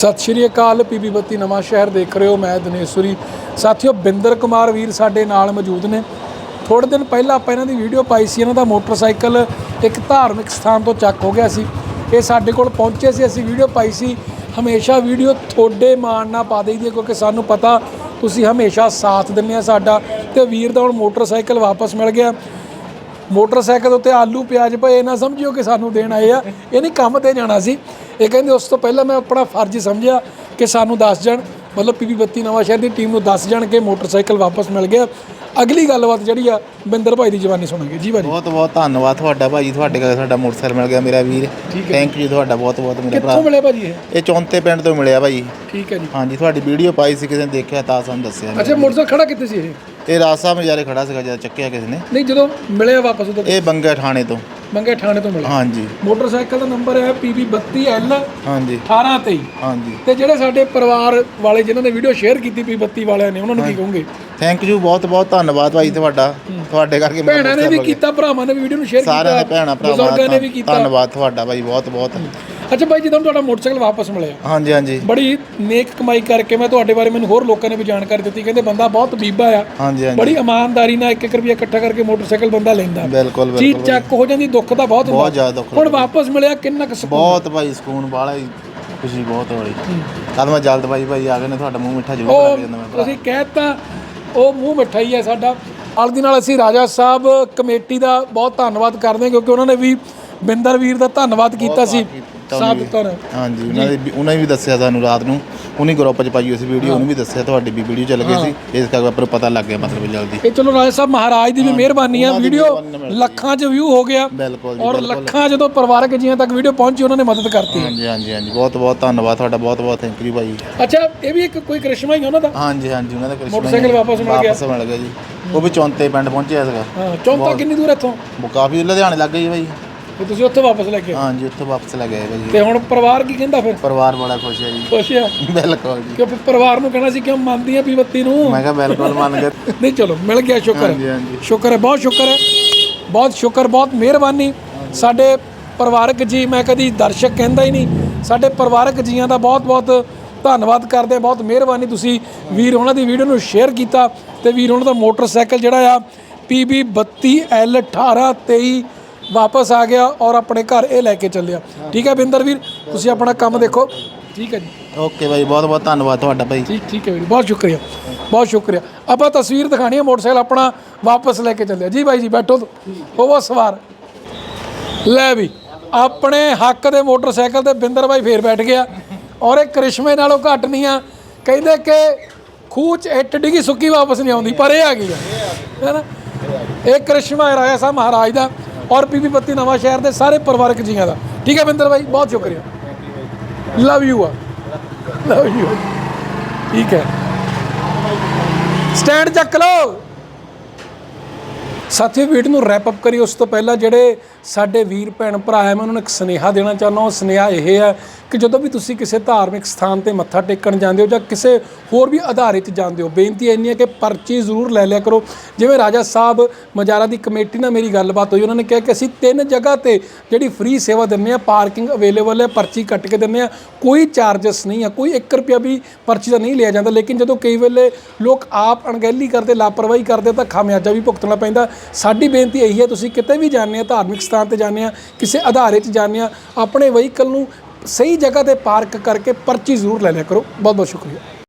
ਸਤਿ ਸ਼੍ਰੀ ਅਕਾਲ ਪੀਬੀ ਬੱਤੀ ਨਵਾਂ ਸ਼ਹਿਰ ਦੇਖ ਰਹੇ ਹੋ, ਮੈਂ ਦਿਨੇਸ਼ਵਰੀ। ਸਾਥੀਓ, ਬਿੰਦਰ ਕੁਮਾਰ ਵੀਰ ਸਾਡੇ ਨਾਲ ਮੌਜੂਦ ਨੇ। ਥੋੜੇ ਦਿਨ ਪਹਿਲਾਂ ਆਪਾਂ ਇਹਨਾਂ ਦੀ ਵੀਡੀਓ ਪਾਈ ਸੀ, ਇਹਨਾਂ ਦਾ ਮੋਟਰਸਾਈਕਲ ਇੱਕ ਧਾਰਮਿਕ ਸਥਾਨ ਤੋਂ ਚੱਕ ਹੋ ਗਿਆ ਸੀ। ਇਹ ਸਾਡੇ ਕੋਲ ਪਹੁੰਚੇ ਸੀ, ਅਸੀਂ ਵੀਡੀਓ ਪਾਈ ਸੀ। ਹਮੇਸ਼ਾ ਵੀਡੀਓ ਤੁਹਾਡੇ ਮਾਣ ਨਾਲ ਪਾ ਦੇਈਦੀ ਹੈ, ਕਿਉਂਕਿ ਸਾਨੂੰ ਪਤਾ ਤੁਸੀਂ ਹਮੇਸ਼ਾ ਸਾਥ ਦਿੰਦੇ ਆ ਸਾਡਾ, ਤੇ ਵੀਰ ਦਾ ਹੁਣ ਮੋਟਰਸਾਈਕਲ ਵਾਪਸ ਮਿਲ ਗਿਆ। ਮੋਟਰਸਾਈਕਲ ਉੱਤੇ ਆਲੂ ਪਿਆਜ਼ ਪਏ, ਨਾ ਸਮਝਿਓ ਕਿ ਸਾਨੂੰ ਦੇਣ ਆਏ ਆ। ਇਹ ਨਹੀਂ ਕੰਮ ਤੇ ਜਾਣਾ ਸੀ। ਇਹ ਕਹਿੰਦੇ ਉਸ ਤੋਂ ਪਹਿਲਾਂ ਮੈਂ ਆਪਣਾ ਫਰਜ਼ ਸਮਝਿਆ ਕਿ ਸਾਨੂੰ ਦੱਸ ਜਾਣ ਮਤਲਬ ਪੀਪੀ ਬੱਤੀ ਨਵਾਂ ਸ਼ਹਿਰ ਦੀ ਟੀਮ ਨੂੰ ਦੱਸ ਜਾਣ ਕਿ ਮੋਟਰਸਾਈਕਲ ਵਾਪਸ ਮਿਲ ਗਿਆ। ਅਗਲੀ ਗੱਲਬਾਤ ਜਿਹੜੀ ਆ ਬਿੰਦਰ ਭਾਈ ਦੀ ਜਵਾਨੀ ਸੁਣਾਂਗੇ। ਜੀ ਭਾਜੀ। ਬਹੁਤ ਬਹੁਤ ਧੰਨਵਾਦ ਤੁਹਾਡਾ ਭਾਜੀ। ਤੁਹਾਡੇ ਕਰਕੇ ਸਾਡਾ ਮੋਟਰਸਾਈਕਲ ਮਿਲ ਗਿਆ ਮੇਰਾ ਵੀਰ। ਥੈਂਕ ਯੂ ਤੁਹਾਡਾ। ਬਹੁਤ ਬਹੁਤ ਮੇਰੇ ਕਿੱਥੋਂ ਭਰਾ। ਮਿਲਿਆ ਭਾਜੀ ਇਹ? ਇਹ ਚੌਂਤੇ ਪਿੰਡ ਤੋਂ ਮਿਲਿਆ ਭਾਜੀ। ਠੀਕ ਹੈ ਜੀ। ਹਾਂਜੀ ਤੁਹਾਡੀ ਵੀਡੀਓ ਪਾਈ ਸੀ ਕਿਸੇ ਨੇ ਦੇਖਿਆ ਤਾਂ ਸਾਨੂੰ ਦੱਸਿਆ। ਅੱਛਾ ਮੋਟਰਸਾਈਕਲ ਖੜਾ ਕਿੱਥੇ ਸੀ ਇਹ? ਇਹ ਰਾਸਾ ਮਜਾਰੇ ਖੜਾ ਸੀਗਾ ਜਦ ਚੱਕਿਆ ਕਿਸੇ ਨੇ। ਨਹੀਂ ਜਦੋਂ ਮਿਲਿਆ ਵਾਪਸ ਉਦੋਂ? ਇਹ ਬੰਗਾ ਥਾਣੇ ਤੋਂ। ਮੰਗੇ ਥਾਣੇ ਤੋਂ ਮਿਲਿਆ ਹਾਂਜੀ। ਮੋਟਰਸਾਈਕਲ ਦਾ ਨੰਬਰ ਹੈ PB32L ਹਾਂਜੀ। 1823 ਹਾਂਜੀ। ਤੇ ਜਿਹੜੇ ਸਾਡੇ ਪਰਿਵਾਰ ਵਾਲੇ ਜਿਨ੍ਹਾਂ ਨੇ ਵੀਡੀਓ ਸ਼ੇਅਰ ਕੀਤੀ PB32 ਵਾਲਿਆਂ ਨੇ ਉਹਨਾਂ ਨੂੰ ਕੀ ਕਹੋਗੇ? ਥੈਂਕ ਯੂ ਬਹੁਤ ਬਹੁਤ ਧੰਨਵਾਦ ਭਾਜੀ ਤੁਹਾਡਾ। ਤੁਹਾਡੇ ਕਰਕੇ ਭੈਣਾਂ ਨੇ ਵੀ ਕੀਤਾ ਭਰਾਵਾਂ ਨੇ ਵੀ ਵੀਡੀਓ ਨੂੰ ਸ਼ੇਅਰ ਕੀਤਾ ਸਾਰਿਆਂ ਨੇ ਭੈਣਾਂ ਬਜ਼ੁਰਗਾਂ ਨੇ ਵੀ ਭਰਾਵਾਂ ਕੀਤਾ। ਧੰਨਵਾਦ ਤੁਹਾਡਾ ਭਾਜੀ ਬਹੁਤ ਬਹੁਤ। ਅੱਛਾ ਬਾਈ ਜਦੋਂ ਤੁਹਾਡਾ ਮੋਟਰਸਾਈਕਲ ਵਾਪਸ ਮਿਲਿਆ। ਹਾਂਜੀ ਹਾਂਜੀ। ਬੜੀ ਨੇਕ ਕਮਾਈ ਕਰਕੇ ਮੈਂ ਤੁਹਾਡੇ ਬਾਰੇ ਮੈਨੂੰ ਹੋਰ ਲੋਕਾਂ ਨੇ ਵੀ ਜਾਣਕਾਰੀ ਦਿੱਤੀ ਕਹਿੰਦੇ ਬੰਦਾ ਬਹੁਤ ਬੀਬਾ ਆ। ਹਾਂਜੀ ਹਾਂਜੀ। ਬੜੀ ਇਮਾਨਦਾਰੀ ਨਾਲ 1-1 ਰੁਪਿਆ ਇਕੱਠਾ ਕਰਕੇ ਮੋਟਰਸਾਈਕਲ ਬੰਦਾ ਲੈਂਦਾ। ਬਿਲਕੁਲ ਚੀਜ਼ ਬਿਲਕੁਲ ਚੱਕ ਹੋ ਜਾਂਦੀ ਦੁੱਖ ਤਾਂ ਬਹੁਤ ਬਹੁਤ ਜ਼ਿਆਦਾ ਦੁੱਖ ਹੁਣ ਵਾਪਸ ਮਿਲਿਆ ਕਿੰਨਾ ਕੁ ਸਕੂਨ? ਬਹੁਤ ਭਾਈ ਸਕੂਨ ਵਾਲਾ ਹੀ ਖੁਸ਼ੀ ਬਹੁਤ ਹੋਈ ਕੱਲ ਮੈਂ ਜਲਦਬਾਜੀ ਭਾਈ ਆ ਗਏ ਨੇ ਤੁਹਾਡਾ ਮੂੰਹ ਮਿੱਠਾ ਜ਼ਰੂਰ ਕਰਾ ਜਾਂਦਾ ਮੈਂ ਤੁਸੀਂ ਕਹਿਤਾ ਉਹ ਮੂੰਹ ਮਿੱਠਾ ਹੀ ਹੈ ਸਾਡਾ। ਨਾਲ ਦੀ ਨਾਲ ਅਸੀਂ ਰਾਜਾ ਸਾਹਿਬ ਕਮੇਟੀ ਦਾ ਬਹੁਤ ਧੰਨਵਾਦ ਕਰਦੇ ਹਾਂ ਕਿਉਂਕਿ ਉਹਨਾਂ ਨੇ ਵੀ ਬਿੰਦਰ ਵੀਰ ਦਾ ਧੰਨਵਾਦ ਕੀਤਾ ਸੀ। ਸਾਥ ਦਿੱਤਾ ਨੇ ਹਾਂਜੀ ਉਹਨਾਂ ਨੇ ਵੀ- ਉਹਨਾਂ ਨੇ ਵੀ ਦੱਸਿਆ ਸਾਨੂੰ ਰਾਤ ਨੂੰ। ਉਹਨੀ ਗਰੁੱਪ 'ਚ ਪਾਈ ਹੋਈ ਸੀ ਵੀਡੀਓ ਉਹਨੂੰ ਵੀ ਦੱਸਿਆ ਤੁਹਾਡੀ ਵੀ ਵੀਡੀਓ ਚੱਲ ਗਈ ਸੀ। ਇਸ ਕਰਕੇ ਆਪਾਂ ਨੂੰ ਪਤਾ ਲੱਗ ਗਿਆ ਮਤਲਬ ਜਲਦੀ। ਇਹ ਚਲੋ ਰਾਜਾ ਸਾਹਿਬ ਮਹਾਰਾਜ ਦੀ ਵੀ ਮਿਹਰਬਾਨੀ ਆ। ਉਹਨਾਂ ਦੀ ਵੀਡੀਓ ਲੱਖਾਂ 'ਚ ਵਿਊ ਹੋ ਗਿਆ। ਬਿਲਕੁਲ ਜੀ ਔਰ ਲੱਖਾਂ ਜਦੋਂ ਪਰਿਵਾਰਕ ਜੀਆਂ ਤੱਕ ਵੀਡੀਓ ਪਹੁੰਚੀ ਉਹਨਾਂ ਨੇ ਮਦਦ ਕਰਤੀ ਹਾਂਜੀ ਹਾਂਜੀ ਹਾਂਜੀ। ਬਹੁਤ ਬਹੁਤ ਧੰਨਵਾਦ ਤੁਹਾਡਾ। ਬਹੁਤ ਬਹੁਤ ਥੈਂਕ ਯੂ ਭਾਈ। ਅੱਛਾ ਇਹ ਵੀ ਇੱਕ ਕੋਈ ਕ੍ਰਿਸ਼ਮਾ ਹੀ ਉਹਨਾਂ ਦਾ? ਹਾਂਜੀ ਹਾਂਜੀ ਉਹਨਾਂ ਦਾ ਕ੍ਰਿਸ਼ਨ ਮੋਟਰਸਾਈਕਲ ਵਾਪਸ ਮਿਲ ਗਿਆ। ਵਾਪਸ ਮਿਲ ਗਿਆ ਜੀ। ਉਹ ਵੀ ਚੌਂਤੇ ਪਿੰਡ ਪਹੁੰਚਿਆ ਸੀਗਾ। ਹਾਂ ਚੌਂਤਾ ਕਿੰਨੀ ਦੂਰ ਇੱਥੋਂ? ਕਾਫੀ ਲੁਧਿਆਣੇ ਲੱਗ ਗਈ ਭਾਈ। ਤੇ ਤੁਸੀਂ ਉੱਥੇ ਵਾਪਸ ਲੈ ਕੇ ਆਏ। ਹਾਂਜੀ ਉੱਥੇ ਵਾਪਸ ਲੈ ਗਏ ਭਾਈ ਤੇ ਹੁਣ ਪਰਿਵਾਰ ਕੀ ਕਹਿੰਦਾ ਫਿਰ? ਪਰਿਵਾਰ ਬੜਾ ਖੁਸ਼ ਹੈ ਜੀ। ਖੁਸ਼ ਆ? ਬਿਲਕੁਲ ਜੀ। ਕਿ ਫਿਰ ਪਰਿਵਾਰ ਨੂੰ ਕਹਿਣਾ ਸੀ ਕਿਉਂ ਮੰਨਦੀ ਆ ਪੀਵੱਤੀ ਨੂੰ। ਮੈਂ ਕਿਹਾ ਬਿਲਕੁਲ ਮੰਨ ਗਏ। ਨਹੀਂ ਚਲੋ ਮਿਲ ਗਿਆ ਸ਼ੁਕਰ ਹਾਂਜੀ ਹਾਂਜੀ। ਸ਼ੁਕਰ ਹੈ ਬਹੁਤ ਸ਼ੁਕਰ ਹੈ। ਬਹੁਤ ਸ਼ੁਕਰ ਬਹੁਤ ਮਿਹਰਬਾਨੀ। ਸਾਡੇ ਪਰਿਵਾਰਕ ਜੀ ਮੈਂ ਕਦੀ ਦਰਸ਼ਕ ਕਹਿੰਦਾ ਹੀ ਨਹੀਂ। ਸਾਡੇ ਪਰਿਵਾਰਕ ਜੀਆਂ ਦਾ ਬਹੁਤ ਬਹੁਤ ਧੰਨਵਾਦ ਕਰਦੇ ਹਾਂ ਬਹੁਤ ਮਿਹਰਬਾਨੀ। ਤੁਸੀਂ ਵੀਰ ਉਹਨਾਂ ਦੀ ਵੀਡੀਓ ਨੂੰ ਸ਼ੇਅਰ ਕੀਤਾ ਤੇ ਵੀਰ ਉਹਨਾਂ ਦਾ ਮੋਟਰਸਾਈਕਲ ਜਿਹੜਾ ਆ PB 32L 1823 ਵਾਪਸ ਆ ਗਿਆ ਔਰ ਆਪਣੇ ਘਰ ਇਹ ਲੈ ਕੇ ਚੱਲਿਆ। ਠੀਕ ਹੈ ਬਿੰਦਰ ਵੀਰ ਤੁਸੀਂ ਆਪਣਾ ਕੰਮ ਦੇਖੋ। ਠੀਕ ਹੈ ਜੀ। ਓਕੇ ਭਾਈ ਬਹੁਤ ਬਹੁਤ ਧੰਨਵਾਦ ਤੁਹਾਡਾ ਭਾਈ। ਠੀਕ ਠੀਕ ਹੈ ਵੀਰ ਬਹੁਤ ਸ਼ੁਕਰੀਆ। ਬਹੁਤ ਸ਼ੁਕਰੀਆ। ਆਪਾਂ ਤਸਵੀਰ ਦਿਖਾਣੀ ਹੈ ਮੋਟਰਸਾਈਕਲ ਆਪਣਾ ਵਾਪਸ ਲੈ ਕੇ ਚੱਲਿਆ। ਜੀ ਬਾਈ ਜੀ ਬੈਠੋ। ਹੋਵੋ ਸਵਾਰ। ਲੈ ਵੀ ਆਪਣੇ ਹੱਕ ਦੇ ਮੋਟਰਸਾਈਕਲ ਤੇ ਬਿੰਦਰ ਬਾਈ ਫੇਰ ਬੈਠ ਗਿਆ। ਔਰ ਇਹ ਕਰਿਸ਼ਮੇ ਨਾਲੋਂ ਘੱਟ ਨਹੀਂ ਆ। ਕਹਿੰਦੇ ਕਿ ਖੂਹ 'ਚ ਇੱਟ ਡਿੱਗੀ ਸੁੱਕੀ ਵਾਪਸ ਨਹੀਂ ਆਉਂਦੀ ਪਰ ਇਹ ਆ ਗਈ ਆ। ਹੈਨਾ ਇਹ ਕਰਿਸ਼ਮਾ ਹੈ ਰਾਜਾ ਸਾਹਿਬ ਮਹਾਰਾਜ ਦਾ। ਔਰ ਪੀਪੀ ਬੱਤੀ ਨਵਾਂ ਸ਼ਹਿਰ ਦੇ ਸਾਰੇ ਪਰਿਵਾਰਕ ਜੀਆਂ ਦਾ। ਠੀਕ ਹੈ ਬਿੰਦਰ ਭਾਈ ਬਹੁਤ ਸ਼ੁਕਰੀਆ। ਲਵ ਯੂ ਆ। ਲਵ ਯੂ ਠੀਕ ਹੈ। ਸਟੈਂਡ ਚੱਕ ਲਓ। ਸਾਥੀਓ, ਵੀਡੀਓ ਨੂੰ ਰੈਪ ਅਪ ਕਰੀ ਉਸ ਤੋਂ ਪਹਿਲਾਂ ਜਿਹੜੇ ਸਾਡੇ ਵੀਰ, ਭੈਣ, ਭਰਾ ਹੈ, ਮੈਂ ਉਹਨਾਂ ਨੂੰ ਇੱਕ ਸੁਨੇਹਾ ਦੇਣਾ ਚਾਹੁੰਦਾ ਉਹ ਸੁਨੇਹਾ ਇਹ ਹੈ ਕਿ ਜਦੋਂ ਵੀ ਤੁਸੀਂ ਕਿਸੇ ਧਾਰਮਿਕ ਸਥਾਨ ਤੇ ਮੱਥਾ ਟੇਕਣ ਜਾਂਦੇ ਹੋ ਜਾਂ ਕਿਸੇ ਹੋਰ ਵੀ ਅਧਾਰੇ 'ਤੇ ਜਾਂਦੇ ਹੋ, ਬੇਨਤੀ ਇੰਨੀ ਹੈ ਕਿ ਪਰਚੀ ਜ਼ਰੂਰ ਲੈ ਲਿਆ ਕਰੋ। ਜਿਵੇਂ ਰਾਜਾ ਸਾਹਿਬ ਮਜਾਰਾ ਦੀ ਕਮੇਟੀ ਨਾਲ ਮੇਰੀ ਗੱਲਬਾਤ ਹੋਈ, ਉਹਨਾਂ ਨੇ ਕਿਹਾ ਕਿ ਅਸੀਂ ਤਿੰਨ ਜਗ੍ਹਾ ਤੇ ਜਿਹੜੀ ਫ੍ਰੀ ਸੇਵਾ ਦਿੰਦੇ ਆ ਪਾਰਕਿੰਗ ਅਵੇਲੇਬਲ ਹੈ, ਪਰਚੀ ਕੱਟ ਕੇ ਦਿੰਦੇ ਆ ਕੋਈ ਚਾਰजेस ਨਹੀਂ ਆ ਕੋਈ 1 ਰੁਪਿਆ ਵੀ ਪਰਚੀ ਦਾ ਨਹੀਂ ਲਿਆ ਜਾਂਦਾ। ਲੇਕਿਨ ਜਦੋਂ ਕਈ ਵੇਲੇ ਲੋਕ ਆਪ ਅਣਗਹਿਲੀ ਕਰਦੇ, ਲਾਪਰਵਾਹੀ ਕਰਦੇ ਤਾਂ ਖਾਮਿਆਜਾ ਵੀ ਭੁਗਤਣਾ ਪੈਂਦਾ। ਸਾਡੀ ਬੇਨਤੀ ਇਹੀ ਹੈ, ਤੁਸੀਂ ਕਿਤੇ ਵੀ ਜਾਂਦੇ ਆ ਧਾਰਮਿਕ ਸਥਾਨ ਤੇ ਜਾਂਦੇ ਆ ਕਿਸੇ ਅਧਾਰੇ 'ਚ ਜਾਂਦੇ ਆ ਆਪਣੇ ਵਹੀਕਲ ਨੂੰ ਸਹੀ ਜਗ੍ਹਾ ਤੇ ਪਾਰਕ ਕਰਕੇ ਪਰਚੀ ਜ਼ਰੂਰ ਲੈ ਲਿਆ ਕਰੋ। ਬਹੁਤ ਬਹੁਤ ਸ਼ੁਕਰੀਆ।